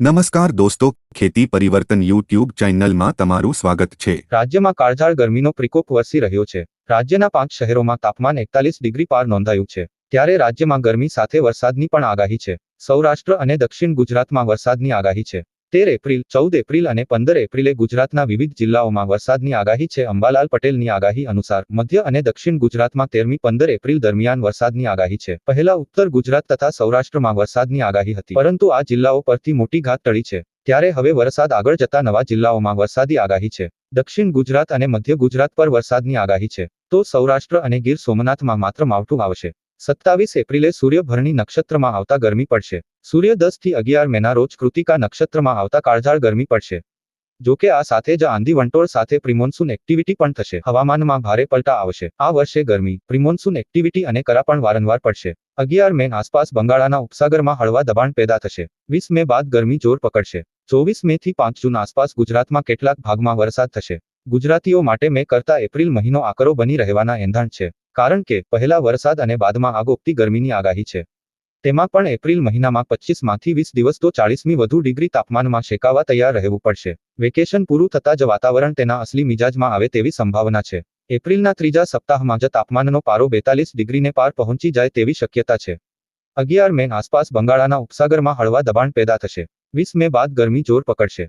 નમસ્કાર દોસ્તો, ખેતી પરિવર્તન યુટ્યુબ ચેનલમાં તમારું સ્વાગત છે. રાજ્યમાં કાળઝાળ ગરમીનો પ્રકોપ વરસી રહ્યો છે. રાજ્યના પાંચ શહેરોમાં તાપમાન એકતાલીસ ડિગ્રી પાર નોંધાયું છે. ત્યારે રાજ્યમાં ગરમી સાથે વરસાદની પણ આગાહી છે. સૌરાષ્ટ્ર અને દક્ષિણ ગુજરાતમાં વરસાદની આગાહી છે. તેર એપ્રિલ, ચૌદ એપ્રિલ અને પંદર એપ્રિલે ગુજરાતના વિવિધ જિલ્લાઓમાં વરસાદની આગાહી છે. અંબાલાલ પટેલની આગાહી અનુસાર મધ્ય અને દક્ષિણ ગુજરાતમાં તેરમી, પંદર એપ્રિલ દરમિયાન વરસાદની આગાહી છે. પહેલા ઉત્તર ગુજરાત તથા સૌરાષ્ટ્રમાં વરસાદની આગાહી હતી. પરંતુ આ જિલ્લાઓ પરથી મોટી ઘાત ટળી છે. ત્યારે હવે વરસાદ આગળ જતા નવા જિલ્લાઓમાં વરસાદી આગાહી છે. દક્ષિણ ગુજરાત અને મધ્ય ગુજરાત પર વરસાદની આગાહી છે. તો સૌરાષ્ટ્ર અને ગીર સોમનાથમાં માત્ર માવઠું આવશે. સત્તાવીસ એપ્રિલે સૂર્યભરણી નક્ષત્રમાં આવતા ગરમી પડશે. સૂર્ય દસથી અગિયાર મેના રોજ કૃતિકા નક્ષત્રમાં આવતા કાળઝાળ ગરમી પડશે. જોકે આ સાથે જ આંધી વંટોળ સાથે પ્રિમોન્સૂન એક્ટિવિટી પણ થશે. હવામાનમાં ભારે પલટા આવશે. આ વર્ષે ગરમી, પ્રિમોન્સૂન એક્ટિવિટી અને કરા પણ વારંવાર પડશે. અગિયાર મે આસપાસ બંગાળાના ઉપસાગરમાં હળવા દબાણ પેદા થશે. વીસ મે બાદ ગરમી જોર પકડશે. ચોવીસ મે થી પાંચ જૂન આસપાસ ગુજરાતમાં કેટલાક ભાગમાં વરસાદ થશે. ગુજરાતીઓ માટે મે કરતા એપ્રિલ મહિનો આકરો બની રહેવાના એંધાણ છે. કારણ કે, પહેલા વરસાદ અને બાદમાં આગોપતી ગરમીની આગાહી છે. તેમાં પણ એપ્રિલ મહિનામાં પચીસમાંથી વીસ દિવસ તો ચાળીસમી વધુ ડિગ્રી તાપમાનમાં શેકાવા તૈયાર રહેવું પડશે. વેકેશન પૂરું થતાં જ વાતાવરણ તેના અસલી મિજાજમાં આવે તેવી સંભાવના છે. એપ્રિલના ત્રીજા સપ્તાહમાં જ તાપમાનનો પારો બેતાલીસ ડિગ્રીને પાર પહોંચી જાય તેવી શક્યતા છે. અગિયાર મે આસપાસ બંગાળાના ઉપસાગરમાં હળવા દબાણ પેદા થશે. વીસ મે બાદ ગરમી જોર પકડશે.